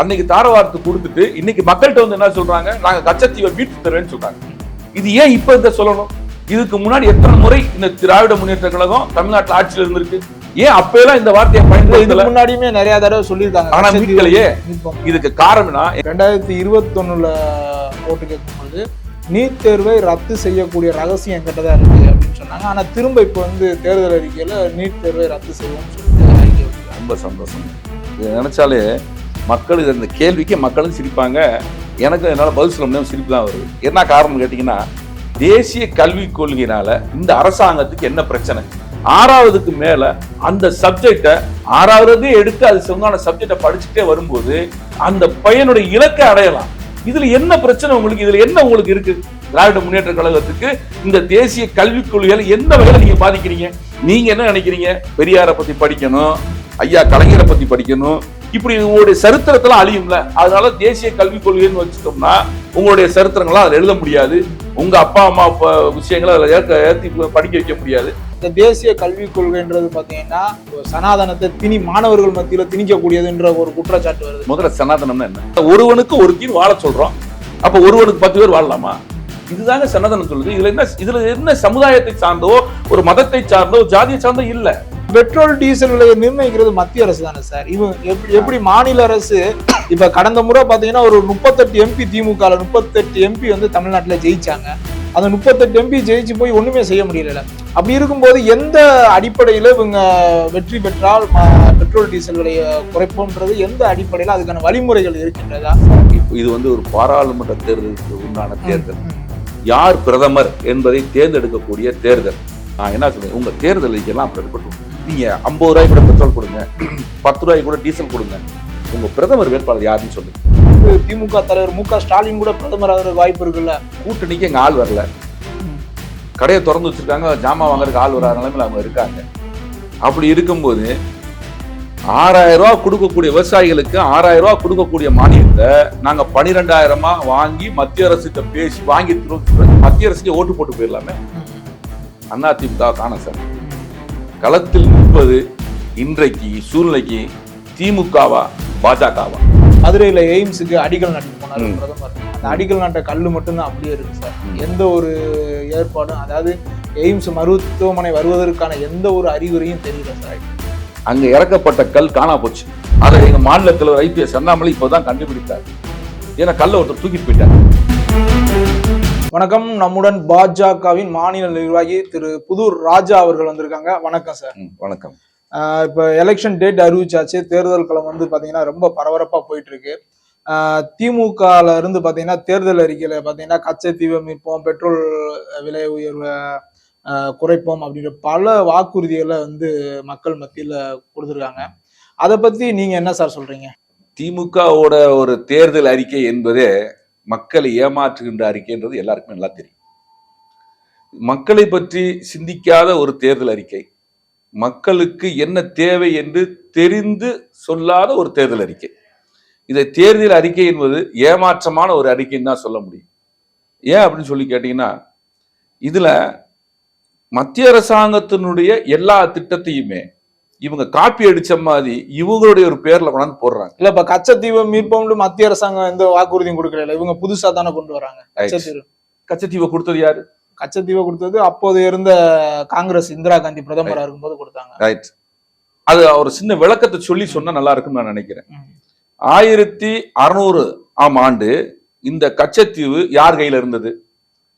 அன்னைக்கு தாரவாரத்து கொடுத்துட்டு இன்னைக்கு மக்கள்கிட்ட வந்து என்ன சொல்றாங்க? நாங்க கச்சத்தீவை மீட்டு தருவேன்னு சொல்றாங்க. இது ஏன் இப்ப இந்த சொல்லணும்? இதுக்கு முன்னாடி எத்தனை முறை இந்த திராவிட முன்னேற்ற கழகம் தமிழ்நாட்டுல ஆட்சியில் இருந்திருக்கு. ஏன் அப்பெல்லாம் இந்த வார்த்தையை இதுக்கு பயன்படுத்தல? முன்னாடியுமே நிறைய தடவை சொல்லியிருக்காங்க. ஆனா மீட்கலையே. இதுக்கு காரணம்னா ரெண்டாயிரத்தி இருபத்தொன்னுல ஓட்டு கேட்கும்போது நீட் தேர்வை ரத்து செய்யக்கூடிய ரகசியம் என்கிட்ட தான் இருக்கு அப்படின்னு சொன்னாங்க. ஆனா திரும்ப இப்போ வந்து தேர்தல் அறிக்கையில நீட் தேர்வை ரத்து செய்வோம்னு சொல்லிட்டு. ரொம்ப சந்தோஷம். இது நினைச்சாலே மக்கள் இந்த கேள்விக்கு மக்களும் சிரிப்பாங்க. எனக்கு என்னால் பதில் சொல்ல முடியாம சிரிப்பு தான் வருது. என்ன காரணம் கேட்டிங்கன்னா தேசிய கல்விக் கொள்கையினால இந்த அரசாங்கத்துக்கு என்ன பிரச்சனை? ஆறாவதுக்கு மேல அந்த சப்ஜெக்டை ஆறாவது எடுத்து அது சொந்தமான சப்ஜெக்டை படிச்சுட்டே வரும்போது அந்த பையனுடைய இலக்கை அடையலாம். இதுல என்ன பிரச்சனை உங்களுக்கு? இதுல என்ன உங்களுக்கு இருக்கு? திராவிட முன்னேற்ற கழகத்துக்கு இந்த தேசிய கல்விக் கொள்கைகளை எந்த வகையில நீங்க பாதிக்கிறீங்க? நீங்க என்ன நினைக்கிறீங்க? பெரியாரை பத்தி படிக்கணும் ஐயா கலைஞரை பத்தி படிக்கணும் இப்படி உங்களுடைய சரித்திரத்தெல்லாம் அழியும்ல அதனால தேசிய கல்விக் கொள்கைன்னு வச்சுட்டோம்னா உங்களுடைய சரித்திரங்களாம் அதுல எழுத முடியாது. உங்க அப்பா அம்மா விஷயங்களை அதுல ஏற்க ஏத்தி படிக்க வைக்க முடியாது. இந்த தேசிய கல்விக் கொள்கைன்றது பாத்தீங்கன்னா ஒரு சனாதனத்தை திணி மாணவர்கள் மத்தியில திணிக்கக்கூடியதுன்ற ஒரு குற்றச்சாட்டு வருது. முதல்ல சனாதனம்னா என்ன? ஒருவனுக்கு ஒரு கீழ் வாழ சொல்றோம். அப்ப ஒருவனுக்கு பத்து பேர் வாழலாமா? இதுதாங்க சனாதனம் சொல்லுது. இதுல என்ன இதுல என்ன சமுதாயத்தை சார்ந்தோ ஒரு மதத்தை சார்ந்தோ ஜாதியை சார்ந்தோ இல்ல. பெட்ரோல் டீசல் விலையை நிர்ணயிக்கிறது மத்திய அரசு தானே சார்? இவங்க எப்படி எப்படி மாநில அரசு இப்ப கடந்த முறை பாத்தீங்கன்னா ஒரு முப்பத்தெட்டு எம்பி திமுக முப்பத்தெட்டு எம்பி வந்து தமிழ்நாட்டுல ஜெயிச்சாங்க. அந்த முப்பத்தெட்டு எம்பி ஜெயிச்சு போய் ஒண்ணுமே செய்ய முடியல அப்படி இருக்கும்போது எந்த அடிப்படையில இவங்க வெற்றி பெற்றால் பெட்ரோல் டீசல் விலையை குறைப்போம்ன்றது எந்த அடிப்படையில அதுக்கான வழிமுறைகள் இருக்கின்றதா? இது வந்து ஒரு பாராளுமன்ற தேர்தலுக்கு உண்டான தேர்தல். யார் பிரதமர் என்பதை தேர்ந்தெடுக்கக்கூடிய தேர்தல். நான் என்ன சொல்றேன்? உங்க தேர்தல் எல்லாம் அப்படிப்பட்டு நீங்க ஐம்பது ரூபாய் கூட பெட்ரோல் கொடுங்க. பத்து ரூபாய் கூட டீசல் கொடுங்க. உங்க பிரதமர் வேட்பாளர் யாருன்னு சொல்லுங்க. திமுக தலைவர் மு க ஸ்டாலின் கூட பிரதமர் ஆகிற வாய்ப்பு இருக்குல்ல? கூட்டணிக்கு எங்க ஆள் வரல. கடையை திறந்து வச்சிருக்காங்க ஜாமான் வாங்குறதுக்கு ஆள் வராத நிலைமையில அவங்க இருக்காங்க. அப்படி இருக்கும்போது ஆறாயிரம் ரூபாய் கொடுக்கக்கூடிய விவசாயிகளுக்கு ஆறாயிரம் ரூபாய் கொடுக்கக்கூடிய மானியத்தை நாங்க பனிரெண்டாயிரமா வாங்கி மத்திய அரசுகிட்ட பேசி வாங்கி மத்திய அரசுக்கு ஓட்டு போட்டு போயிடலாமே. அண்ணா திமுக காணும் சார். களத்தில் நிற்பது இன்றைக்கு சூழ்நிலைக்கு திமுகவா பாஜகவா? மதுரையில எய்ம்ஸுக்கு அடிக்கல் நாட்டி போனாரு. பிரதமர். அந்த அடிக்கல் நாட்ட கல்லு மட்டும்தான் அப்படியே இருக்கு சார். எந்த ஒரு ஏற்பாடும் அதாவது எய்ம்ஸ் மருத்துவமனை வருவதற்கான எந்த ஒரு அறிகுறியும் தெரியல சார். அங்க இறக்கப்பட்ட கல் காணா போச்சு. அதை எங்க மாநில தலைவர் ஐபிஎஸ் அண்ணாமலை இப்போதான் கண்டுபிடித்தார். ஏன்னா கல்லை ஒருத்தர் தூக்கிட்டு போயிட்டார். வணக்கம். நம்முடன் பாஜகவின் மாநில நிர்வாகி திரு புதூர் ராஜா அவர்கள் வந்திருக்காங்க. வணக்கம் சார். வணக்கம். இப்ப எலெக்ஷன் டேட் அறிவிச்சாச்சு. தேர்தல் களம் வந்து பாத்தீங்கன்னா ரொம்ப பரபரப்பா போயிட்டு இருக்கு திமுகல இருந்து பாத்தீங்கன்னா தேர்தல் அறிக்கையில பாத்தீங்கன்னா கச்சத்தீவை மீட்போம் பெட்ரோல் விலை உயர்வை குறைப்போம் அப்படின்ற பல வாக்குறுதிகளை வந்து மக்கள் மத்தியில கொடுத்துருக்காங்க. அதை பத்தி நீங்க என்ன சார் சொல்றீங்க? திமுகவோட ஒரு தேர்தல் அறிக்கை என்பதே மக்களை ஏமாற்றுகின்ற அறிக்கைன்றது எல்லாருக்குமே நல்லா தெரியும். மக்களை பற்றி சிந்திக்காத ஒரு தேர்தல் அறிக்கை. மக்களுக்கு என்ன தேவை என்று தெரிந்து சொல்லாத ஒரு தேர்தல் அறிக்கை. இதை தேர்தல் அறிக்கை என்பது ஏமாற்றமான ஒரு அறிக்கைன்னு தான் சொல்ல முடியும். ஏன் அப்படின்னு சொல்லி கேட்டீங்கன்னா இதில் மத்திய அரசாங்கத்தினுடைய எல்லா திட்டத்தையுமே இவங்க காப்பி அடிச்ச மாதிரி இவங்களுடைய ஒரு பேர்ல கொண்டாந்து போடுறாங்க. இல்ல இப்ப கச்சத்தீவை மீட்போம்னு மத்திய அரசாங்கம் எந்த வாக்குறுதியும் கொடுக்கல இவங்க புதுசா தானே கொண்டு வராங்க கச்சத்தீவு. கொடுத்தது யாரு? கச்சத்தீவை கொடுத்தது அப்போது இருந்த காங்கிரஸ் இந்திரா காந்தி பிரதமரா இருக்கும்போது கொடுத்தாங்க. ரைட் அது ஒரு சின்ன விளக்கத்தை சொல்லி சொன்னா நல்லா இருக்கும்னு நான் நினைக்கிறேன். ஆயிரத்தி அறுநூறு ஆம் ஆண்டு இந்த கச்சத்தீவு யார் கையில இருந்தது?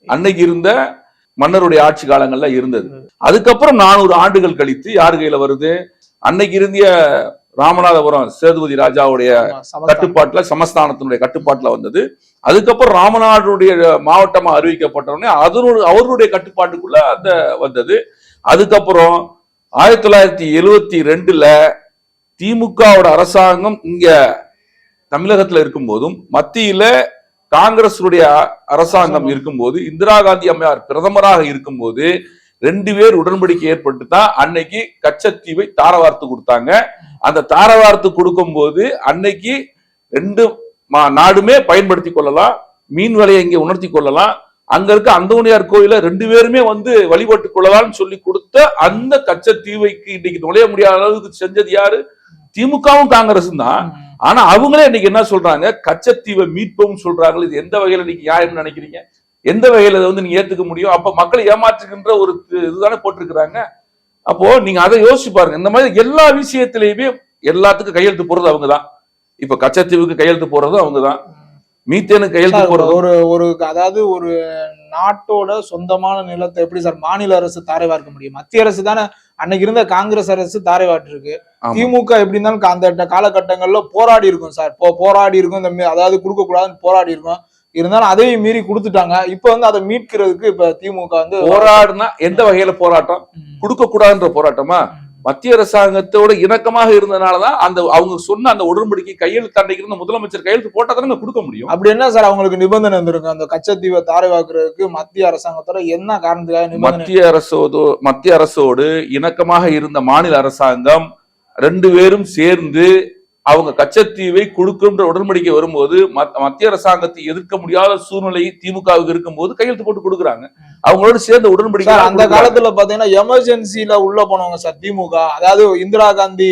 அன்னைக்கு இருந்த மன்னருடைய ஆட்சி காலங்கள்ல இருந்தது. அதுக்கப்புறம் நானூறு ஆண்டுகள் கழித்து யார் கையில வருது? அன்னைக்கு இருந்திய ராமநாதபுரம் சேதுபதி ராஜாவுடைய. கட்டுப்பாட்டுல சமஸ்தானத்தினுடைய கட்டுப்பாட்டுல வந்தது. அதுக்கப்புறம் ராமநாடுடைய மாவட்டமா அறிவிக்கப்பட்ட உடனே அதனுடைய அவருடைய கட்டுப்பாட்டுக்குள்ள அந்த வந்தது. அதுக்கப்புறம் ஆயிரத்தி தொள்ளாயிரத்தி எழுவத்தி ரெண்டுல திமுகவோட அரசாங்கம் இங்க தமிழகத்துல இருக்கும்போதும் மத்தியில காங்கிரசுடைய அரசாங்கம். இருக்கும்போது இந்திரா காந்தி அம்மையார் பிரதமராக இருக்கும்போது ரெண்டு பேர் உடன்படிக்கை ஏற்பட்டு தான் அன்னைக்கு கச்சத்தீவை தாரவார்த்து கொடுத்தாங்க. அந்த தாரவார்த்து கொடுக்கும்போது அன்னைக்கு ரெண்டு நாடுமே பயன்படுத்தி கொள்ளலாம். மீன் விலையை இங்க உணர்த்தி கொள்ளலாம். அங்க இருக்க அந்தோனியார் கோயில ரெண்டு பேருமே வந்து வழிபட்டுக் கொள்ளலாம்னு சொல்லி கொடுத்த அந்த கச்சத்தீவைக்கு இன்னைக்கு நுழைய முடியாத அளவுக்கு செஞ்சது யாரு? திமுகவும் காங்கிரசும் தான். ஆனா அவங்களே இன்னைக்கு என்ன சொல்றாங்க? கச்சத்தீவை மீட்போம் சொல்றாங்க இது எந்த வகையில நீங்க நியாயம்னு நினைக்கிறீங்க? எந்த வகையில வந்து நீங்க ஏத்துக்க முடியும்? அப்ப மக்களை ஏமாற்றுகின்ற ஒரு இதுதானே போட்டிருக்கிறாங்க. அப்போ நீங்க அதை யோசிச்சு பாருங்க. இந்த மாதிரி எல்லா விஷயத்திலயுமே எல்லாத்துக்கும் கையெழுத்து போறது அவங்கதான். இப்ப கச்சத்தீவுக்கு கையெழுத்து போறதும் அவங்கதான். மீத்தேனுக்கு கையெழுத்து சார், போறதும் ஒரு ஒரு அதாவது ஒரு நாட்டோட சொந்தமான நிலத்தை எப்படி சார் மாநில அரசு தாரை வார்க்க முடியும்? மத்திய அரசு தானே அன்னைக்கு இருந்த காங்கிரஸ் அரசு தாரை வாட்டிருக்கு. திமுக எப்படி இருந்தாலும் அந்த காலகட்டங்கள்ல போராடி இருக்கும் சார். போராடி இருக்கும். இந்த அதாவது கொடுக்க கூடாதுன்னு போராடி இருக்கும். இருந்தாலும் அதையும் மீறி கொடுத்துட்டாங்க. இப்ப வந்து அதை மீட்கிறதுக்கு இப்ப திமுக வந்து போராடுனா எந்த வகையில போராட்டம்? கொடுக்க கூடாதுன்ற போராட்டமா. மத்திய அரசாங்கத்தோட இணக்கமாக இருந்தனாலதான் அந்த அவங்க சொன்ன அந்த உடன்படிக்கை கையெழுத்து இருந்த முதலமைச்சர் கையெழுத்து போட்டா தானே கொடுக்க முடியும்? அப்படி என்ன சார் அவங்களுக்கு நிபந்தனை இருந்திருக்கு அந்த கச்சத்தீவை தாரை வாக்குறதுக்கு மத்திய அரசாங்கத்தோட என்ன காரணத்துக்காக மத்திய அரசோடு மத்திய அரசோடு இணக்கமாக இருந்த மாநில அரசாங்கம் ரெண்டு பேரும் சேர்ந்து அவங்க கச்சத்தீவை கொடுக்குன்ற உடன்படிக்கை வரும்போது மத்- மத்திய அரசாங்கத்தை எதிர்க்க முடியாத சூழ்நிலை திமுகவுக்கு இருக்கும்போது கையெழுத்து போட்டு கொடுக்குறாங்க. அவங்களோட சேர்ந்த உடன்படிக்கை அந்த காலத்துல பாத்தீங்கன்னா எமர்ஜென்சில உள்ள போனவங்க சார் திமுக அதாவது இந்திரா காந்தி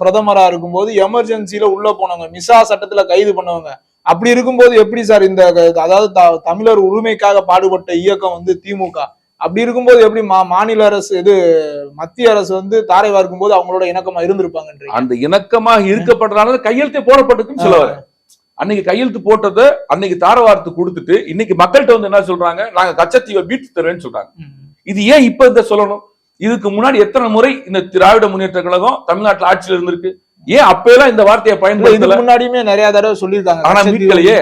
பிரதமரா இருக்கும்போது எமர்ஜென்சில உள்ள போனவங்க மிசா சட்டத்துல கைது பண்ணவங்க. அப்படி இருக்கும்போது எப்படி சார் இந்த அதாவது த- தமிழர் உரிமைக்காக பாடுபட்ட இயக்கம் வந்து திமுக? அப்படி இருக்கும்போது எப்படி மா மாநில அரசு இது மத்திய அரசு வந்து தாரை வார்க்கும் போது அவங்களோட இணக்கமா இருந்திருப்பாங்கன்றீங்க? அந்த இணக்கமாக இருக்கப்பட்டனால கையெழுத்தே போடப்பட்டிருக்குன்னு சொல்ல வரேன். அன்னைக்கு கையெழுத்து போட்டதை அன்னைக்கு தாரவார்த்து கொடுத்துட்டு இன்னைக்கு மக்கள்கிட்ட வந்து என்ன சொல்றாங்க? நாங்க கச்சத்தீவை மீட்டு தருவேன்னு சொல்றாங்க. இது ஏன் இப்ப இந்த சொல்லணும்? இதுக்கு முன்னாடி எத்தனை முறை இந்த திராவிட முன்னேற்ற கழகம் தமிழ்நாட்டுல ஆட்சியில் இருந்திருக்கு? ஏன் அப்பெல்லாம் இந்த வார்த்தையை இதுக்கு முன்னாடியுமே நிறைய தடவை சொல்லியிருக்காங்க. ஆனா மீட்கலையே.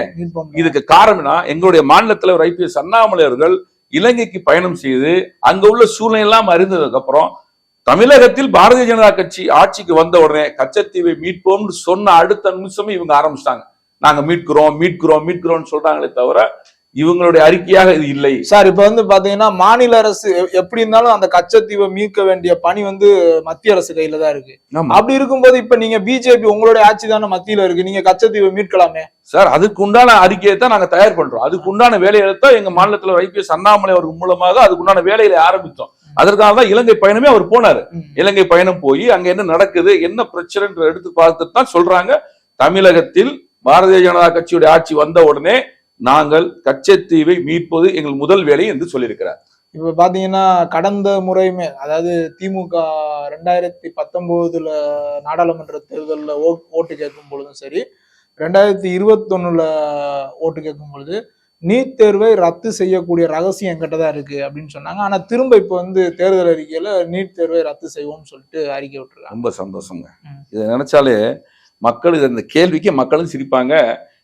இதுக்கு காரணம்னா எங்களுடைய மாநில தலைவர் ஐபிஎஸ் அண்ணாமலை அவர்கள் இலங்கைக்கு பயணம் செய்து அங்க உள்ள சூழ்நிலை எல்லாம் அறிந்ததுக்கு அப்புறம் தமிழகத்தில் பாரதிய ஜனதா கட்சி ஆட்சிக்கு வந்த உடனே கச்சத்தீவை மீட்போம்னு சொன்ன அடுத்த நிமிஷமே இவங்க ஆரம்பிச்சிட்டாங்க. நாங்க மீட்கிறோம் மீட்கிறோம் மீட்கிறோம்னு சொல்றாங்களே தவிர இவங்களுடைய அறிக்கையாக இது இல்லை. சார் இப்ப வந்து பாத்தீங்கன்னா மாநில அரசு எப்படி இருந்தாலும் அந்த கச்சத்தீவை மீட்க வேண்டிய பணி வந்து மத்திய அரசு கையில தான் இருக்கு. அப்படி இருக்கும்போது இப்ப நீங்க பிஜேபி உங்களுடைய ஆட்சி தானே மத்தியில இருக்கு. நீங்க கச்சத்தீவை மீட்கலாமே? சார் அதுக்கு உண்டான அறிக்கையை தான் நாங்க தயார் பண்றோம். அதுக்கு உண்டான வேலையை தான் எங்க மாநிலத்தில் ஐபிஎஸ் அண்ணாமலை அவர்கள் மூலமாக அதுக்கு உண்டான வேலையில ஆரம்பித்தோம். அதற்காக தான் இலங்கை பயணமே அவர் போனாரு. இலங்கை பயணம் போய் அங்க என்ன நடக்குது என்ன பிரச்சனை எடுத்து பார்த்துட்டு தான் சொல்றாங்க. தமிழகத்தில் பாரதிய ஜனதா கட்சியுடைய ஆட்சி வந்த உடனே நாங்கள் கச்சத்தீவை மீட்பது எங்கள் முதல் வேலை என்று சொல்லியிருக்கிறார். இப்ப பாத்தீங்கன்னா கடந்த முறையுமே அதாவது திமுக ரெண்டாயிரத்தி பத்தொன்பதுல நாடாளுமன்ற தேர்தல்ல ஓட்டு கேட்கும் பொழுதும் சரி ரெண்டாயிரத்தி இருபத்தொன்னுல ஓட்டு கேட்கும் பொழுது நீட் தேர்வை ரத்து செய்யக்கூடிய ரகசியம் என்கிட்ட தான் இருக்கு அப்படின்னு சொன்னாங்க. ஆனா திரும்ப இப்ப வந்து தேர்தல் அறிக்கையில நீட் தேர்வை ரத்து செய்வோம்னு சொல்லிட்டு அறிக்கை விட்டுருக்காங்க. ரொம்ப சந்தோஷங்க. இதை நினைச்சாலே மக்கள் இந்த கேள்விக்கு மக்களும் சிரிப்பாங்க.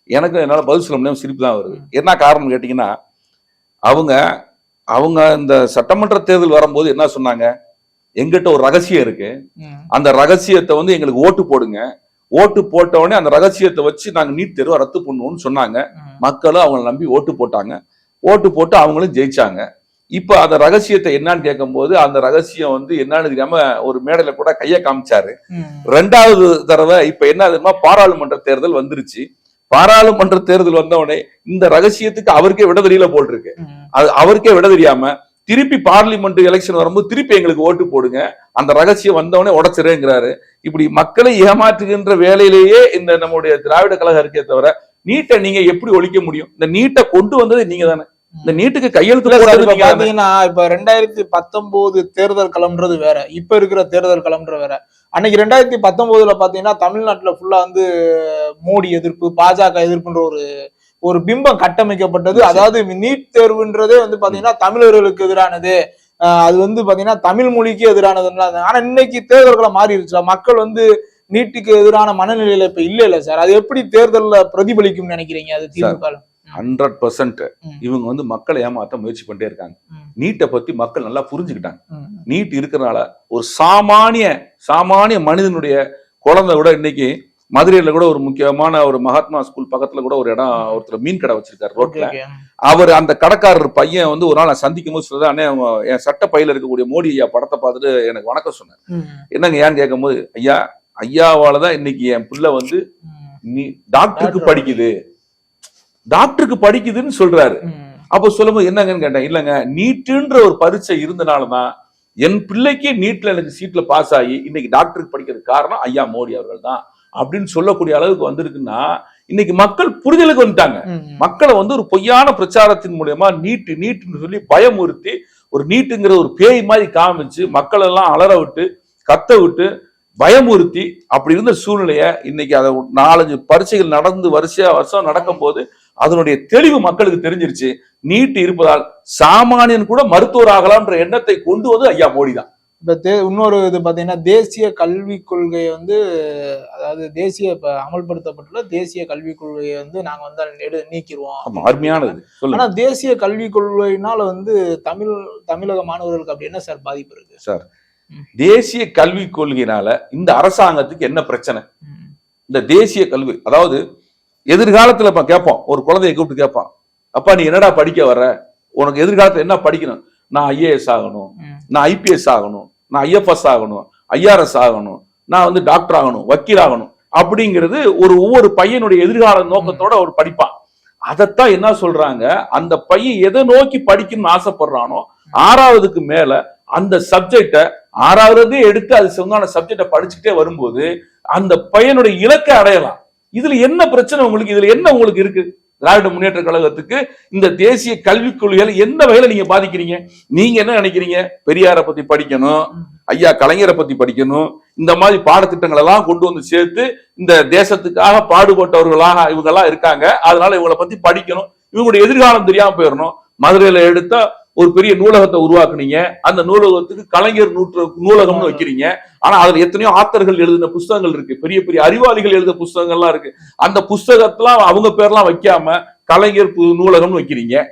எனக்கு என்னால பதில் சொல்ல முடியாம சிரிப்பு தான் வருது. என்ன காரணம் கேட்டீங்கன்னா அவங்க அவங்க இந்த சட்டமன்ற தேர்தல் வரும்போது என்ன சொன்னாங்க? எங்கிட்ட ஒரு ரகசியம் இருக்கு. அந்த ரகசியத்தை வந்து எங்களுக்கு ஓட்டு போடுங்க. ஓட்டு போட்ட உடனே அந்த ரகசியத்தை வச்சு நாங்க நீட் தேர்வை ரத்து பண்ணுவோம்னு சொன்னாங்க. மக்களும் அவங்களை நம்பி ஓட்டு போட்டாங்க. ஓட்டு போட்டு அவங்களும் ஜெயிச்சாங்க. இப்ப அந்த ரகசியத்தை என்னன்னு கேட்கும்போது அந்த ரகசியம் வந்து என்னன்னு தெரியாம ஒரு மேடையில கூட கைய காமிச்சாரு. ரெண்டாவது தடவை இப்ப என்ன தெரியுமா பாராளுமன்ற தேர்தல் வந்துருச்சு. பாராளுமன்ற தேர்தல் வந்த உடனே இந்த ரகசியத்துக்கு அவருக்கே விட தெரியல போல் இருக்கு. அது அவருக்கே விட தெரியாம திருப்பி பார்லிமெண்ட் எலெக்ஷன் வரும்போது திருப்பி எங்களுக்கு ஓட்டு போடுங்க. அந்த ரகசியம் வந்தவொடனே உடச்சிருங்கிறாரு இப்படி மக்களை ஏமாற்றுகின்ற வேலையிலேயே இந்த நம்முடைய திராவிட கழகம் இருக்கே தவிர நீட்டை நீங்க எப்படி ஒழிக்க முடியும்? இந்த நீட்டை கொண்டு வந்தது நீங்க தானே இந்த நீட்டுக்கு கையெழுத்து பாத்தீங்கன்னா இப்ப ரெண்டாயிரத்தி பத்தொன்பது தேர்தல் களம்ன்றது வேற இப்ப இருக்கிற தேர்தல் களம்ன்ற வேற. அன்னைக்கு ரெண்டாயிரத்தி பத்தொன்பதுல பாத்தீங்கன்னா தமிழ்நாட்டுல ஃபுல்லா வந்து மோடி எதிர்ப்பு பாஜக எதிர்ப்புன்ற ஒரு ஒரு பிம்பம் கட்டமைக்கப்பட்டது. அதாவது நீட் தேர்வுன்றதே வந்து பாத்தீங்கன்னா தமிழர்களுக்கு எதிரானது. ஆஹ் அது வந்து பாத்தீங்கன்னா தமிழ் மொழிக்கு எதிரானதுன்னா ஆனா இன்னைக்கு தேர்தல்களை மாறிடுச்சு மக்கள் வந்து நீட்டுக்கு எதிரான மனநிலையில இப்ப இல்ல இல்ல சார். அது எப்படி தேர்தல்ல பிரதிபலிக்கும்னு நினைக்கிறீங்க? அது திமுக ஹண்ட்ரட் பர்சன்ட். இவங்க வந்து மக்களை ஏமாத்த முயற்சி பண்ணிட்டே இருக்காங்க. நீட்டை பத்தி மக்கள் நல்லா புரிஞ்சுக்கிட்டாங்க. நீட் இருக்கிறனால ஒரு சாமானிய சாமானிய மனிதனுடைய குழந்தை கூட இன்னைக்கு மதுரையில கூட ஒரு முக்கியமான ஒரு மகாத்மா ஸ்கூல் பக்கத்துல கூட ஒரு இடம் ஒருத்தர் மீன் கடை வச்சிருக்காரு ரோட்ல அவர் அந்த கடைக்காரர் பையன் வந்து ஒரு நாள் நான் சந்திக்கும் போது சொல்லுது அண்ணே அவங்க என் சட்ட பையில இருக்கக்கூடிய மோடி ஐயா படத்தை பார்த்துட்டு எனக்கு வணக்கம் சொன்னார். என்னங்க ஏன்னு கேட்கும்போது ஐயா ஐயாவால தான் இன்னைக்கு என் பிள்ளை வந்து. நீ டாக்டருக்கு டாக்டர் படிக்குது டாக்டருக்கு படிக்குதுன்னு சொல்றாரு. அப்ப சொல்லும்போது என்னங்கன்னு கேட்டேன் இல்லங்க நீட்டுன்ற ஒரு பரீட்சை இருந்தனாலதான் என் பிள்ளைக்கு நீட்ல எனக்கு சீட்ல பாஸ் ஆகி இன்னைக்கு டாக்டருக்கு படிக்கிறதுக்கு காரணம் ஐயா மோடி அவர்கள் தான் அப்படின்னு சொல்லக்கூடிய அளவுக்கு வந்திருக்குன்னா இன்னைக்கு மக்கள் புரிதலுக்கு வந்துட்டாங்க. மக்களை வந்து ஒரு பொய்யான பிரச்சாரத்தின் மூலியமா நீட்டு நீட்டுன்னு சொல்லி பயமுறுத்தி ஒரு நீட்டுங்கிற ஒரு பேய் மாதிரி காமிச்சு மக்கள் எல்லாம் அலற விட்டு கத்த விட்டு பயமுறுத்தி அப்படி இருந்த சூழ்நிலைய இன்னைக்கு அதை நாலஞ்சு பரீட்சைகள் நடந்து வரிசையா வருஷம் நடக்கும் போது அதனுடைய தெளிவு மக்களுக்கு தெரிஞ்சிருச்சு. நீட்டு இருப்பதால் சாமானியன் கூட மருத்துவர் ஆகலாம்ன்ற எண்ணத்தை கொண்டு வந்து ஐயா மோடி தான் இப்ப தே- இன்னொரு இது பாத்தீங்கன்னா தேசிய கல்விக் கொள்கையை வந்து அதாவது தேசிய இப்ப அமல்படுத்தப்பட்டுள்ள தேசிய கல்விக் கொள்கையை வந்து நாங்க வந்து எடு நீக்கிடுவோம். அருமையானது. சொல்லுங்க. ஆனா தேசிய கல்விக் கொள்கையினால வந்து தமிழ் தமிழக மாணவர்களுக்கு அப்படி என்ன சார் பாதிப்பு இருக்கு? சார் தேசிய கல்விக் கொள்கையினால இந்த அரசாங்கத்துக்கு என்ன பிரச்சனை? இந்த தேசிய கல்வி அதாவது எதிர்காலத்துல இப்ப கேட்போம் ஒரு குழந்தைய கூப்பிட்டு கேட்பான். அப்பா நீ என்னடா படிக்க வர்ற உனக்கு எதிர்காலத்துல என்ன படிக்கணும்? நான் ஐஏஎஸ் ஆகணும். நான் ஐபிஎஸ் ஆகணும். நான் ஐஎஃப்எஸ் ஆகணும். ஐஆர்எஸ் ஆகணும். நான் வந்து டாக்டர் ஆகணும். வக்கீல் ஆகணும். அப்படிங்கிறது ஒரு ஒவ்வொரு பையனுடைய எதிர்கால நோக்கத்தோட ஒரு படிப்பான். அதைத்தான் என்ன சொல்றாங்க? அந்த பையன் எதை நோக்கி படிக்கணும்னு ஆசைப்படுறானோ ஆறாவதுக்கு மேல அந்த சப்ஜெக்ட ஆறாவதே எடுத்து அது சொந்தான சப்ஜெக்ட படிச்சுக்கிட்டே வரும்போது அந்த பையனுடைய இலக்கை அடையலாம். இதுல என்ன பிரச்சனை உங்களுக்கு இதுல என்ன உங்களுக்கு இருக்கு? திராவிட முன்னேற்ற கழகத்துக்கு இந்த தேசிய கல்விக் கொள்கைகளை எந்த வகையில நீங்க பாதிக்கிறீங்க? நீங்க என்ன நினைக்கிறீங்க? பெரியாரை பத்தி படிக்கணும் ஐயா கலைஞரை பத்தி படிக்கணும் இந்த மாதிரி பாடத்திட்டங்கள் எல்லாம் கொண்டு வந்து சேர்த்து இந்த தேசத்துக்காக பாடுபட்டவர்களாக இவங்க எல்லாம் இருக்காங்க. அதனால இவங்களை பத்தி படிக்கணும். இவங்களுடைய எதிர்காலம் தெரியாம போயிடணும். மதுரையில எடுத்த ஒரு பெரிய நூலகத்தை உருவாக்குனீங்க. அந்த நூலகத்துக்கு கலைஞர் நூற்று நூலகம்னு வைக்கிறீங்க. ஆனா அதுல எத்தனையோ ஆத்தர்கள் எழுதின புஸ்தகங்கள் இருக்கு. பெரிய பெரிய அறிவாளிகள் எழுத புஸ்தகங்கள்லாம் இருக்கு. அந்த புஸ்தகத்தெல்லாம் அவங்க பேர்லாம் வைக்காம கலைஞர் பு- நூலகம்னு வைக்கிறீங்க.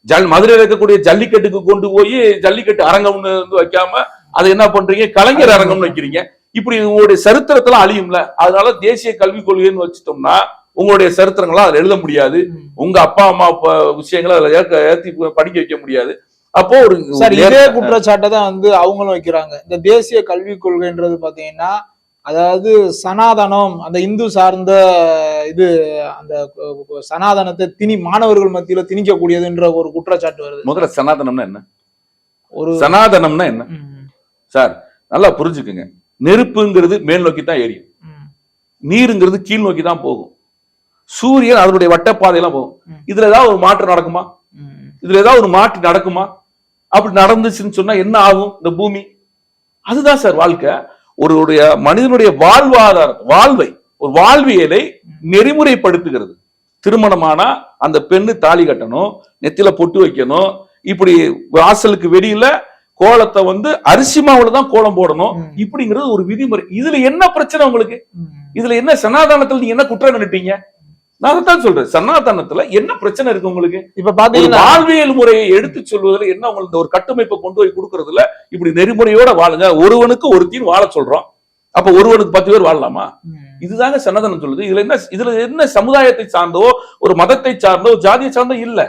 ஜல் மதுரையில் இருக்கக்கூடிய ஜல்லிக்கட்டுக்கு கொண்டு போய் ஜல்லிக்கட்டு அரங்கம்னு வந்து வைக்காம அதை என்ன பண்றீங்க? கலைஞர் அரங்கம்னு வைக்கிறீங்க. இப்படி உங்களுடைய சரித்திரத்துல அழியும்ல. அதனால தேசிய கல்விக் கொள்கைன்னு வச்சுட்டோம்னா உங்களுடைய சரித்திரங்களா அதுல எழுத முடியாது. உங்க அப்பா அம்மா விஷயங்களை அதுல ஏத்தி படிக்க வைக்க முடியாது. அப்போ ஒரு சார் இதே குற்றச்சாட்டை தான் வந்து அவங்களும் வைக்கிறாங்க. இந்த தேசிய கல்விக் கொள்கைன்றது பாத்தீங்கன்னா அதாவது சனாதனம் அந்த இந்து சார்ந்த இது அந்த சனாதனத்தை திணி மாணவர்கள் மத்தியில திணிக்கக்கூடியதுன்ற ஒரு குற்றச்சாட்டு வருது. முதல்ல சனாதனம்னா என்ன? ஒரு சனாதனம்னா என்ன? சார் நல்லா புரிஞ்சுக்குங்க. நெருப்புங்கிறது மேல் நோக்கி தான் எரியும் நீருங்கிறது கீழ் நோக்கி தான் போகும். சூரியன் அதனுடைய வட்டப்பாதையெல்லாம் போகும். இதுல ஏதாவது ஒரு மாற்றம் நடக்குமா? இதுல ஏதாவது ஒரு மாற்றம் நடக்குமா? அப்படி நடந்துச்சுன்னு சொன்னா என்ன ஆகும்? இந்த பூமி? அதுதான் சார் வாழ்க்கை. ஒருடைய மனிதனுடைய வாழ்வாதாரம் வாழ்வை ஒரு வாழ்வியலை நெறிமுறைப்படுத்துகிறது. திருமணமானா அந்த பெண்ணு தாலி கட்டணும் நெத்தில பொட்டு வைக்கணும் இப்படி வாசலுக்கு வெளியில கோலத்தை வந்து அரிசி மாவுல தான் கோலம் போடணும். இப்படிங்கிறது ஒரு விதிமுறை. இதுல என்ன பிரச்சனை உங்களுக்கு. இதுல என்ன சனாதனத்துல நீங்க என்ன குற்றம் கண்டுட்டீங்க நான் அதைத்தான் சொல்றேன். சனாதனத்துல என்ன பிரச்சனை இருக்கு உங்களுக்கு? இப்ப பாத்தீங்கன்னா வாழ்வியல் முறையை எடுத்து சொல்வதில் என்ன உங்களுக்கு ஒரு கட்டமைப்பை கொண்டு போய் கொடுக்கறதுல இப்படி நெறிமுறையோட வாழுங்க. ஒருவனுக்கு ஒருத்தின்னு வாழ சொல்றோம். அப்ப ஒருவனுக்கு பத்து பேர் வாழலாமா? இதுதாங்க சனாதனம் சொல்லுது. இதுல என்ன இதுல என்ன சமுதாயத்தை சார்ந்தோ ஒரு மதத்தை சார்ந்தோ ஒரு ஜாதியை சார்ந்தோ இல்ல.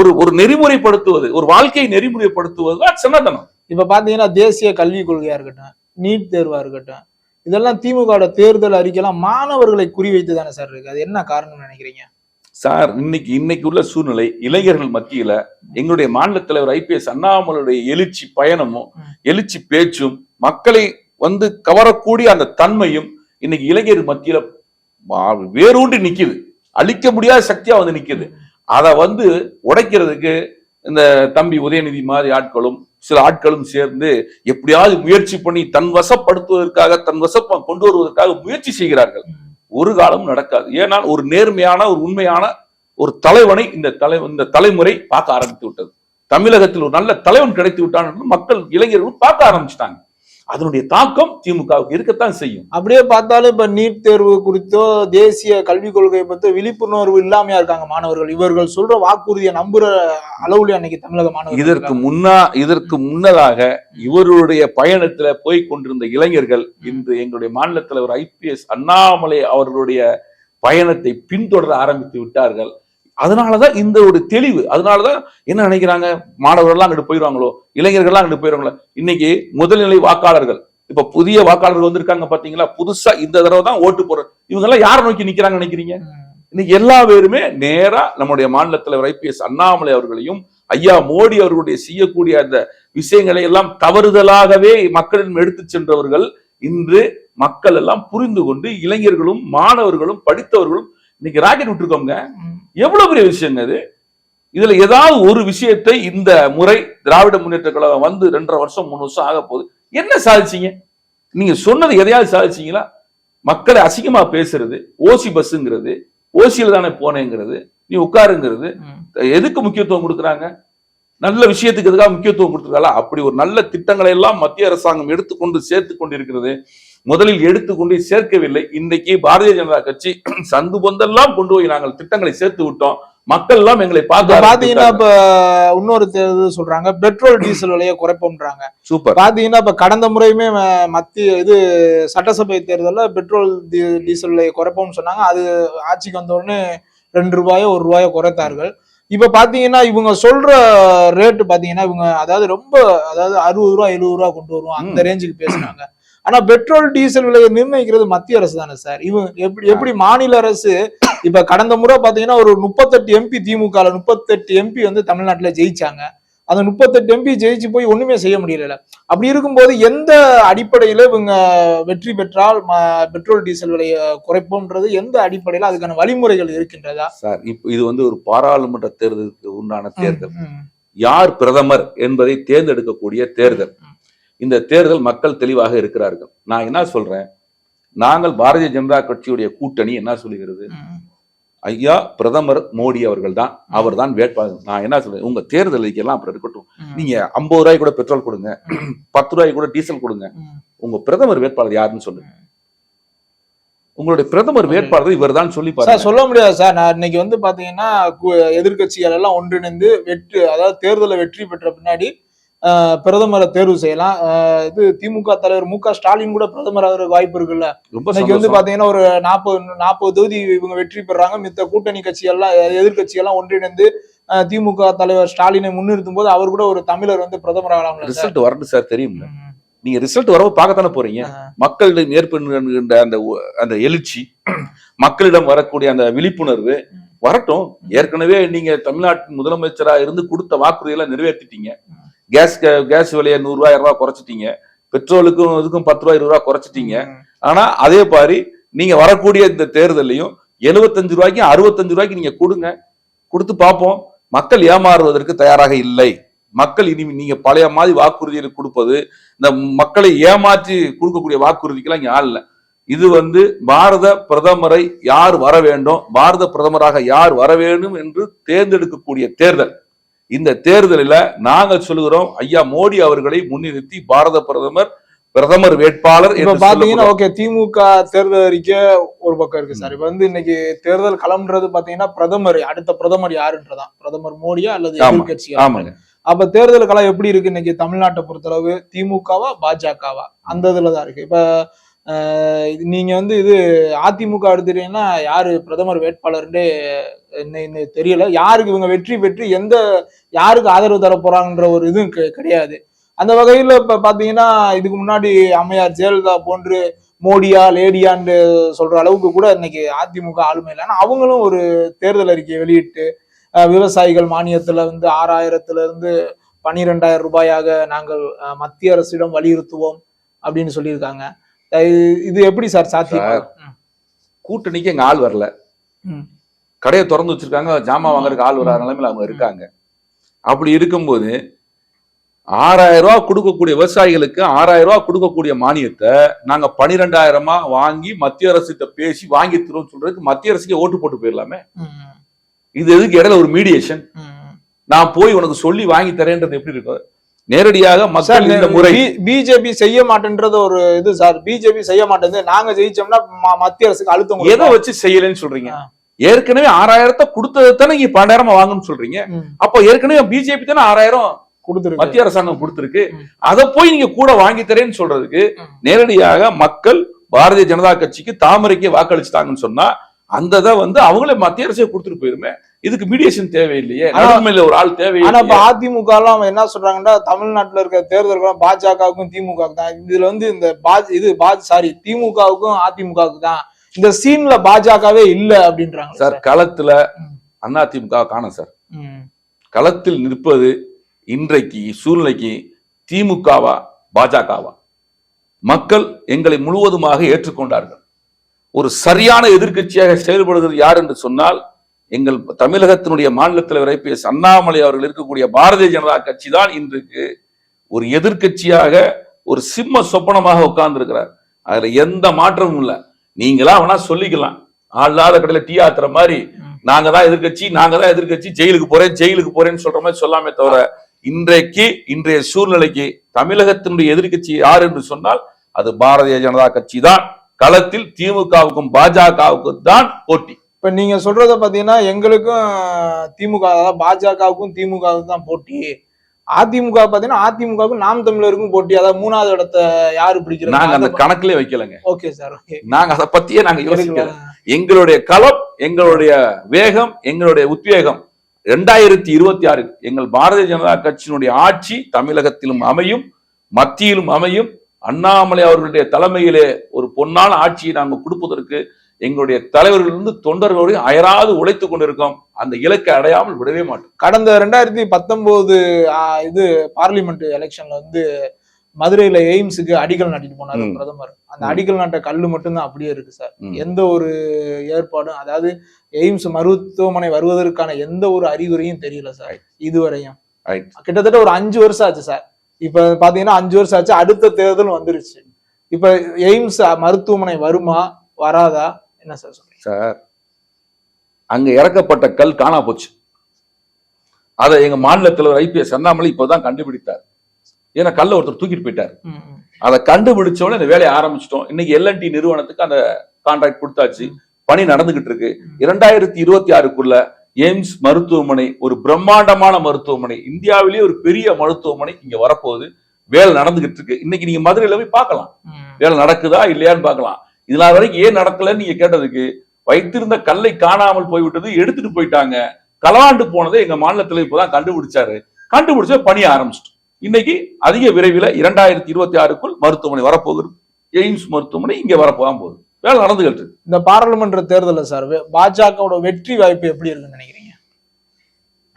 ஒரு ஒரு நெறிமுறைப்படுத்துவது ஒரு வாழ்க்கையை நெறிமுறைப்படுத்துவது தான் சனாதனம் இப்ப பாத்தீங்கன்னா தேசிய கல்விக் கொள்கையா இருக்கட்டும் நீட் தேர்வா இருக்கட்டும் இதெல்லாம் திமுக தேர்தல் அறிக்கைலாம் மாணவர்களை குறிவைத்து தானே சார் இருக்கு. அது என்ன காரணம் நினைக்கிறீங்க? சார் இன்னைக்கு இன்னைக்கு உள்ள சூழ்நிலை இளைஞர்கள் மத்தியில எங்களுடைய மாநில தலைவர் ஐபிஎஸ் அண்ணாமலையுடைய எழுச்சி பயணமும். எழுச்சி பேச்சும் மக்களை வந்து கவரக்கூடிய அந்த தன்மையும் இன்னைக்கு இளைஞர் மத்தியில வா- வேரூன்றி நிக்குது. அழிக்க முடியாத சக்தியா வந்து நிக்குது. அதை வந்து உடைக்கிறதுக்கு இந்த தம்பி உதயநிதி மாதிரி ஆட்களும் சில ஆட்களும் சேர்ந்து எப்படியாவது முயற்சி பண்ணி தன் வசப்படுத்துவதற்காக தன் வசப்ப கொண்டு வருவதற்காக முயற்சி செய்கிறார்கள். ஒரு காலம் நடக்காது. ஏனால் ஒரு நேர்மையான ஒரு உண்மையான ஒரு தலைவனை இந்த தலை இந்த தலைமுறை பார்க்க ஆரம்பித்து விட்டது. தமிழகத்தில் ஒரு நல்ல தலைவன் கிடைத்து விட்டான் மக்கள் இளைஞர்களும் பார்க்க ஆரம்பிச்சிட்டாங்க. அதனுடைய தாக்கம் திமுகவுக்கு இருக்கத்தான் செய்யும். அப்படியே பார்த்தாலும் இப்ப நீட் தேர்வு குறித்தோ தேசிய கல்விக் கொள்கையை பத்தி விழிப்புணர்வு இல்லாமையா இருக்காங்க மாணவர்கள். இவர்கள் சொல்ற வாக்குறுதியை நம்புற அளவுல அன்னைக்கு தமிழக மாணவர்கள் இதற்கு. முன்னா இதற்கு முன்னதாக இவருடைய பயணத்துல போய் கொண்டிருந்த இளைஞர்கள் இன்று எங்களுடைய மாநில தலைவர் ஐபிஎஸ் அண்ணாமலை அவர்களுடைய பயணத்தை பின்தொடர ஆரம்பித்து விட்டார்கள். அதனாலதான் இந்த ஒரு தெளிவு. அதனாலதான் என்ன நினைக்கிறாங்க? மாணவர்கள்லாம் அங்கிட்டு போயிடுவாங்களோ? இளைஞர்கள்லாம் அங்கிட்டு போயிடுவாங்களோ? இன்னைக்கு முதல்நிலை வாக்காளர்கள் இப்ப புதிய வாக்காளர்கள் வந்திருக்காங்க பாத்தீங்களா? புதுசா இந்த தடவை தான் ஓட்டு போற இவங்க எல்லாம் யாரை நோக்கி நிக்கிறாங்க நினைக்கிறீங்க? இன்னைக்கு எல்லா பேருமே நேரா நம்முடைய மாநில தலைவர் ஐபிஎஸ் அண்ணாமலை அவர்களையும் ஐயா மோடி அவர்களுடைய செய்யக்கூடிய அந்த விஷயங்களை எல்லாம் தவறுதலாகவே மக்களிடம் எடுத்து சென்றவர்கள் இன்று மக்கள் எல்லாம் புரிந்து கொண்டு இளைஞர்களும் மாணவர்களும் படித்தவர்களும் இன்னைக்கு ராக்கெட் விட்டுருக்கோங்க எவ்வளவு பெரிய விஷயங்க அது இதுல ஏதாவது ஒரு விஷயத்தை இந்த முறை திராவிட முன்னேற்ற கழகம் வந்து ரெண்டரை வருஷம் மூணு வருஷம் ஆக போகுது. என்ன சாதிச்சீங்க? நீங்க சொன்னது எதையாவது சாதிச்சீங்களா? மக்களை அசிங்கமா பேசுறது ஓசி பஸ்ஸுங்கிறது ஓசியில தானே போனேங்கிறது நீ உட்காருங்கிறது. எதுக்கு முக்கியத்துவம் கொடுக்குறாங்க? நல்ல விஷயத்துக்கு எதுக்காக முக்கியத்துவம் கொடுத்துருக்காங்களா அப்படி ஒரு நல்ல திட்டங்களை எல்லாம் மத்திய அரசாங்கம் எடுத்துக்கொண்டு சேர்த்து கொண்டிருக்கிறது. முதலில் எடுத்துக்கொண்டு சேர்க்கவில்லை. இன்றைக்கு பாரதிய ஜனதா கட்சி சந்து பொந்தெல்லாம் கொண்டு போய் நாங்கள் திட்டங்களை சேர்த்து விட்டோம். மக்கள் எல்லாம் எங்களை பார்த்து பாத்தீங்கன்னா. இப்ப இன்னொரு தேர்தல் சொல்றாங்க. பெட்ரோல் டீசல் விலையை குறைப்போம்ன்றாங்க. சூப்பர். பாத்தீங்கன்னா இப்ப கடந்த முறையுமே மத்திய இது சட்டசபை தேர்தல்ல பெட்ரோல் டீசல் விலையை குறைப்போம்னு சொன்னாங்க. அது ஆட்சிக்கு வந்த உடனே ரெண்டு ரூபாயோ ஒரு ரூபாயோ குறைத்தார்கள். இப்ப பாத்தீங்கன்னா இவங்க சொல்ற ரேட்டு பாத்தீங்கன்னா இவங்க அதாவது ரொம்ப அதாவது அறுபது ரூபா எழுபது ரூபா கொண்டு வருவோம் அந்த ரேஞ்சுக்கு பேசுனாங்க ஆனா பெட்ரோல் டீசல் விலையை நிர்ணயிக்கிறது மத்திய அரசு தானே சார். இவங்க எப்படி எப்படி மாநில அரசு இப்ப கடந்த முறை பாத்தீங்கன்னா ஒரு முப்பத்தெட்டு எம்பி திமுக முப்பத்தெட்டு எம்பி வந்து தமிழ்நாட்டுல ஜெயிச்சாங்க. அந்த முப்பத்தெட்டு எம்பி ஜெயிச்சு போய் ஒண்ணுமே செய்ய முடியல அப்படி இருக்கும்போது எந்த அடிப்படையில இவங்க வெற்றி பெற்றால் பெட்ரோல் டீசல் விலையை குறைப்போம்ன்றது எந்த அடிப்படையில அதுக்கான வழிமுறைகள் இருக்கின்றதா? சார் இப்போ இது வந்து ஒரு பாராளுமன்ற தேர்தலுக்கு உண்டான தேர்தல். யார் பிரதமர் என்பதை தேர்ந்தெடுக்கக்கூடிய தேர்தல். இந்த தேர்தல் மக்கள் தெளிவாக இருக்கிறார்கள். நான் என்ன சொல்றேன்? நாங்கள் பாரதிய ஜனதா கட்சியுடைய கூட்டணி என்ன சொல்லுகிறது ஐயா பிரதமர் மோடி அவர்கள் தான் அவர் தான் வேட்பாளர். நான் என்ன சொல்றேன்? உங்க தேர்தல் அறிக்கையெல்லாம் அப்புறம் இருக்கட்டும். நீங்க ஐம்பது ரூபாய் கூட பெட்ரோல் கொடுங்க. பத்து ரூபாய் கூட டீசல் கொடுங்க. உங்க பிரதமர் வேட்பாளர் யாருன்னு சொல்லுங்க உங்களுடைய பிரதமர் வேட்பாளர் இவர் தான் சொல்லி சார் சொல்ல முடியாது சார். நான் இன்னைக்கு வந்து பாத்தீங்கன்னா எதிர்க்கட்சிகள் எல்லாம் ஒன்றிணைந்து வெற்றி அதாவது தேர்தலை வெற்றி பெற்ற பின்னாடி பிரதமரை தேர்வு செய்யலாம். இது திமுக தலைவர் மு க ஸ்டாலின் கூட பிரதமர் ஆகிறதுக்கு வாய்ப்பு இருக்குல்ல. இன்னைக்கு வந்து. பாத்தீங்கன்னா ஒரு நாற்பது நாற்பது தொகுதி இவங்க வெற்றி பெறாங்க. மித்த கூட்டணி கட்சி எல்லாம் எதிர்கட்சி எல்லாம் ஒன்றிணைந்து திமுக தலைவர் ஸ்டாலினை முன்னிறுத்தும் போது அவர் கூட ஒரு தமிழர் வந்து பிரதமர் ஆகலாம்ல சார். ரிசல்ட் வரணும் சார் தெரியும்ல. நீங்க ரிசல்ட் வரவும் பார்க்கத்தானே போறீங்க? ஆ. மக்களிடம் ஏற்படுகின்ற அந்த அந்த எழுச்சி மக்களிடம் வரக்கூடிய அந்த விழிப்புணர்வு வரட்டும். ஏற்கனவே நீங்க தமிழ்நாட்டின் முதலமைச்சரா இருந்து கொடுத்த வாக்குறுதிகளை நிறைவேற்றிட்டீங்க. கேஸ் கேஸ் விலையை நூறு ரூபாய் இருநூறு ரூபாய் குறைச்சிட்டீங்க. பெட்ரோலுக்கும் இதுக்கும் பத்து ரூபாய் இருபது ரூபாய் குறைச்சிட்டீங்க. ஆனா அதே மாதிரி நீங்க வரக்கூடிய இந்த தேர்தலையும் எழுபத்தஞ்சு ரூபாய்க்கு அறுபத்தஞ்சு ரூபாய்க்கு நீங்க கொடுங்க. கொடுத்து பார்ப்போம். மக்கள் ஏமாறுவதற்கு தயாராக இல்லை. மக்கள் இனி நீங்க பழைய மாதிரி வாக்குறுதிகளை கொடுப்பது இந்த மக்களை ஏமாற்றி கொடுக்கக்கூடிய வாக்குறுதிக்கெல்லாம் இங்க ஆள் இல்ல. இது வந்து பாரத பிரதமரை யார் வர வேண்டும் பாரத பிரதமராக யார் வர வேண்டும் என்று தேர்ந்தெடுக்கக்கூடிய தேர்தல். இந்த தேர்தலில் நாங்கள் சொல்லுகிறோம் ஐயா மோடி அவர்களை முன்னிறுத்தி பாரத பிரதமர் பிரதமர் வேட்பாளர் இப்ப பாத்தீங்கன்னா ஓகே திமுக தேர்தல் அறிக்கை ஒரு பக்கம் இருக்கு சார். இப்ப வந்து இன்னைக்கு தேர்தல் களம்ன்றது பாத்தீங்கன்னா பிரதமர் அடுத்த பிரதமர் யாருன்றதான் பிரதமர் மோடியா அல்லது எதிர்கட்சியா அப்ப தேர்தல் களம் எப்படி இருக்கு இன்னைக்கு? தமிழ்நாட்டை பொறுத்தளவு திமுகவா பாஜகவா? அந்த இதுலதான் இருக்கு. இப்ப இது நீங்க வந்து இது அதிமுக எடுத்துட்டீங்கன்னா யாரு பிரதமர் வேட்பாளர்ன்றே இன்னும் தெரியல. யாருக்கு இவங்க வெற்றி பெற்று எந்த யாருக்கு ஆதரவு தர போறாங்கன்ற ஒரு இதுவும் கெ- கிடையாது. அந்த வகையில இப்ப பாத்தீங்கன்னா இதுக்கு முன்னாடி அம்மையார் ஜெயலலிதா போன்று மோடியா லேடியான்னு சொல்ற அளவுக்கு கூட இன்னைக்கு அதிமுக ஆளுமை இல்லை. ஆனா அவங்களும் ஒரு தேர்தல் அறிக்கையை வெளியிட்டு விவசாயிகள் மானியத்துல வந்து ஆறாயிரத்துல இருந்து பனிரெண்டாயிரம் ரூபாயாக நாங்கள் மத்திய அரசிடம் வலியுறுத்துவோம் அப்படின்னு சொல்லியிருக்காங்க. இது- இது எப்படி சார் சாத்தியம்? கூட்டணிக்கு எங்க ஆள் வரல. கடையை திறந்து வச்சிருக்காங்க ஜாமான் வாங்குறதுக்கு ஆள் வராத நிலைமையில அவங்க இருக்காங்க. அப்படி இருக்கும்போது ஆறாயிரம் ரூபாய் கொடுக்கக்கூடிய விவசாயிகளுக்கு ஆறாயிரம் ரூபாய் கொடுக்கக்கூடிய மானியத்தை நாங்க பனிரெண்டாயிரமா வாங்கி மத்திய அரசுகிட்ட பேசி வாங்கி தருவோம் சொல்றதுக்கு மத்திய அரசுக்கே ஓட்டு போட்டு போயிடலாமே? இது எதுக்கு இடையில ஒரு மீடியேஷன். நான் போய் உனக்கு சொல்லி வாங்கி தரேன்றது எப்படி இருக்கும்? நேரடியாக மக்கள் இந்த முறை பிஜேபி செய்ய மாட்டேன்றது ஒரு இது சார் பிஜேபி செய்ய மாட்டேங்குது நாங்க ஜெயிச்சோம்னா மத்திய அரசுக்கு அழுத்தம் எதை. வச்சு செய்யலைன்னு சொல்றீங்க. ஏற்கனவே ஆறாயிரத்தை கொடுத்ததை தானே நீங்க பன்னெண்டாயிரமா வாங்கணும்னு சொல்றீங்க அப்போ ஏற்கனவே பிஜேபி தானே ஆறாயிரம் கொடுத்திருக்கு மத்திய அரசாங்கம் கொடுத்திருக்கு. அதை போய் நீங்க கூட வாங்கி தரேன்னு சொல்றதுக்கு. நேரடியாக மக்கள் பாரதிய ஜனதா கட்சிக்கு தாமரைக்கு வாக்களிச்சிட்டாங்கன்னு சொன்னா அந்த இதை வந்து அவங்களே மத்திய அரசே கொடுத்துட்டு போயிருமே இதுக்கு மீடியேஷன் தேவையில்லையே. நடுமையில ஒரு ஆள் ஆனா இப்ப அதிமுக எல்லாம் என்ன சொல்றாங்கன்னா தமிழ்நாட்டுல இருக்க தேர்தல்கள் பாஜகவுக்கும் திமுகவுக்கு தான். இதுல வந்து இந்த பாஜ் இது பாஜ் சாரி திமுகவுக்கும் அதிமுகவுக்கு தான். இந்த சீன்ல பாஜகவே இல்ல அப்படின்றாங்க. சார் களத்துல ம். அதிமுக காணும் சார். களத்தில் நிற்பது இன்றைக்கு சூழ்நிலைக்கு திமுகவா பாஜகவா? மக்கள் எங்களை முழுவதுமாக ஏற்றுக்கொண்டார்கள். ஒரு சரியான எதிர்க்கட்சியாக செயல்படுகிறது யார் என்று சொன்னால் எங்கள் தமிழகத்தினுடைய மாநில தலைவர் ஐபிஎஸ் அண்ணாமலை அவர்கள் இருக்கக்கூடிய பாரதிய ஜனதா கட்சி தான் இன்றைக்கு ஒரு எதிர்க்கட்சியாக ஒரு சிம்ம சொப்பனமாக உட்கார்ந்துருக்கிறார். அதுல எந்த மாற்றமும் இல்லை. நீங்களா வேணா சொல்லிக்கலாம். ஆளாத கடையில டீ ஆத்துற மாதிரி நாங்க தான் எதிர்க்கட்சி நாங்க தான் எதிர்க்கட்சி ஜெயிலுக்கு போறேன் ஜெயிலுக்கு போறேன்னு சொல்ற மாதிரி சொல்லாமே தவிர இன்றைக்கு இன்றைய சூழ்நிலைக்கு தமிழகத்தினுடைய எதிர்க்கட்சி யார் என்று சொன்னால் அது பாரதிய ஜனதா கட்சி தான் களத்தில் திமுகவுக்கும் பாஜகவுக்கும் தான் போட்டி. இப்ப நீங்க சொல்றத பாத்தீங்கன்னா எங்களுக்கும் திமுக அதாவது பாஜகவுக்கும் திமுகவுக்கும் தான் போட்டி. அதிமுக பாத்தீங்கன்னா அதிமுகவுக்கும் நாம் தமிழருக்கும் போட்டி. அதாவது மூணாவது இடத்த யாரு நாங்க அந்த கணக்குலயே வைக்கலங்க. Okay sir. ஓகே. நாங்க அதை பத்தியே நாங்க யோசிக்கல. எங்களுடைய களம் எங்களுடைய வேகம் எங்களுடைய உத்வேகம் ரெண்டாயிரத்தி இருபத்தி ஆறு எங்கள் பாரதிய ஜனதா கட்சியினுடைய ஆட்சி தமிழகத்திலும் அமையும் மத்தியிலும் அமையும். அண்ணாமலை அவர்களுடைய தலைமையிலே ஒரு பொன்னான ஆட்சியை நாங்கள் கொடுப்பதற்கு எங்களுடைய தலைவர்களிருந்து தொண்டர்களோடு அயராது உழைத்துக் கொண்டிருக்கோம். அந்த இலக்கை அடையாமல் விடவே மாட்டோம். கடந்த ரெண்டாயிரத்தி பத்தொன்பது இது பார்லிமெண்ட் எலெக்ஷன்ல வந்து மதுரையில எய்ம்ஸுக்கு அடிக்கல் நாட்டிட்டு போனாரு. பிரதமர். அந்த ம். அடிக்கல் நாட்ட கல்லு மட்டும்தான் அப்படியே இருக்கு சார். எந்த ஒரு ஏற்பாடும் அதாவது எய்ம்ஸ் மருத்துவமனை வருவதற்கான எந்த ஒரு அறிகுறியும் தெரியல சார். இதுவரையும். கிட்டத்தட்ட ஒரு அஞ்சு வருஷம் ஆச்சு சார். இப்ப பாத்தீங்கன்னா அஞ்சு வருஷம் ஆச்சு. அடுத்த தேர்தல் வந்துருச்சு. இப்ப எய்ம்ஸ் மருத்துவமனை வருமா வராதா? என்ன சார் சொல்றீங்க? சார் அங்க இறக்கப்பட்ட கல் காணா போச்சு. அதை எங்க மாநில தலைவர் ஐபிஎஸ் அண்ணாமலை இப்போதான் கண்டுபிடித்தார். ஏன்னா கல்ல ஒருத்தர் தூக்கிட்டு போயிட்டார். அதை கண்டுபிடிச்ச உடனே இந்த வேலையை ஆரம்பிச்சிட்டோம். இன்னைக்கு எல்என்டி நிறுவனத்துக்கு அந்த கான்ட்ராக்ட் கொடுத்தாச்சு. பணி நடந்துகிட்டு இருக்கு. இரண்டாயிரத்தி இருபத்தி ஆறுக்குள்ள எய்ம்ஸ் மருத்துவமனை ஒரு பிரம்மாண்டமான மருத்துவமனை இந்தியாவிலேயே ஒரு பெரிய மருத்துவமனை இங்க வரப்போகுது. வேலை நடந்துகிட்டு இருக்கு. இன்னைக்கு நீங்க மதுரையில போய் பார்க்கலாம். வேலை நடக்குதா இல்லையான்னு பார்க்கலாம். இதனால் வரைக்கும் ஏன் நடக்கலன்னு நீங்க கேட்டதுக்கு வைத்திருந்த கல்லை காணாமல் போய்விட்டது எடுத்துட்டு போயிட்டாங்க. களவாண்டு போனதை எங்க மாநிலத்தில் இப்பதான் கண்டுபிடிச்சாரு. கண்டுபிடிச்ச பணி ஆரம்பிச்சிட்டோம் இன்னைக்கு அதிக விரைவில் இரண்டாயிரத்தி இருபத்தி ஆறுக்குள் மருத்துவமனை வரப்போகுது. எய்ம்ஸ் மருத்துவமனை இங்க வரப்போதான் போகுது. வேலை நடந்துகிட்டு. இந்த பாராளுமன்ற தேர்தல்ல சார் பாஜகவோட வெற்றி வாய்ப்பு எப்படி இருக்குன்னு நினைக்கிறீங்க?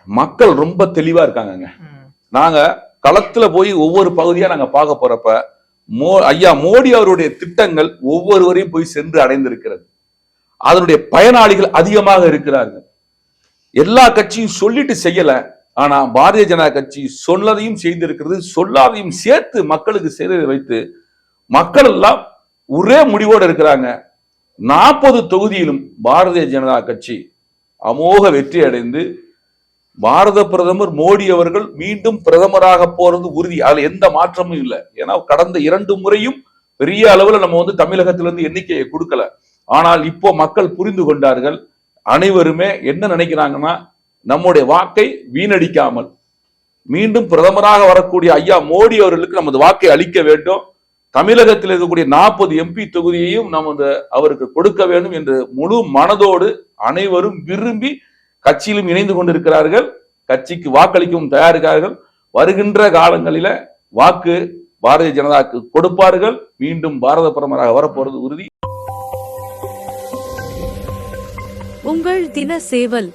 மக்கள் ரொம்ப தெளிவா இருக்காங்கங்க. நாங்க களத்துல போய் ஒவ்வொரு பகுதியா நாங்க பார்க்க போறப்ப மோ ஐயா மோடி அவருடைய திட்டங்கள் ஒவ்வொருவரையும் போய் சென்று அடைந்திருக்கிறது. அதனுடைய பயனாளிகள் அதிகமாக இருக்கிறார்கள். எல்லா கட்சியும் சொல்லிட்டு செய்யல. ஆனா பாரதிய ஜனதா கட்சி சொன்னதையும் செய்திருக்கிறது சொல்லாதையும் சேர்த்து மக்களுக்கு செய்ததை வைத்து மக்கள் எல்லாம் ஒரே முடிவோடு இருக்கிறாங்க. நாற்பது தொகுதியிலும் பாரதிய ஜனதா கட்சி அமோக வெற்றி அடைந்து பாரத பிரதமர் மோடி அவர்கள் மீண்டும் பிரதமராக போறது உறுதி. அதுல எந்த மாற்றமும் இல்லை. ஏன்னா கடந்த இரண்டு முறையும் பெரிய அளவுல நம்ம வந்து தமிழகத்திலிருந்து எண்ணிக்கையை கொடுக்கல. ஆனால் இப்போ மக்கள் புரிந்து கொண்டார்கள். அனைவருமே என்ன நினைக்கிறாங்கன்னா நம்முடைய வாக்கை வீணடிக்காமல் மீண்டும் பிரதமராக வரக்கூடிய ஐயா மோடி அவர்களுக்கு நமது வாக்கை அளிக்க வேண்டும். தமிழகத்தில் இருக்கக்கூடிய நாற்பது எம்பி தொகுதியையும் நமது அவருக்கு கொடுக்க வேண்டும் என்று முழு மனதோடு அனைவரும் விரும்பி கட்சியிலும் இணைந்து கொண்டிருக்கிறார்கள் கட்சிக்கு வாக்களிக்கவும் தயாரிக்கிறார்கள். வருகின்ற காலங்களில வாக்கு பாரதிய ஜனதாக்கு கொடுப்பார்கள். மீண்டும் பாரத பிரதமராக வரப்போறது உறுதி. உங்கள் தின சேவல்.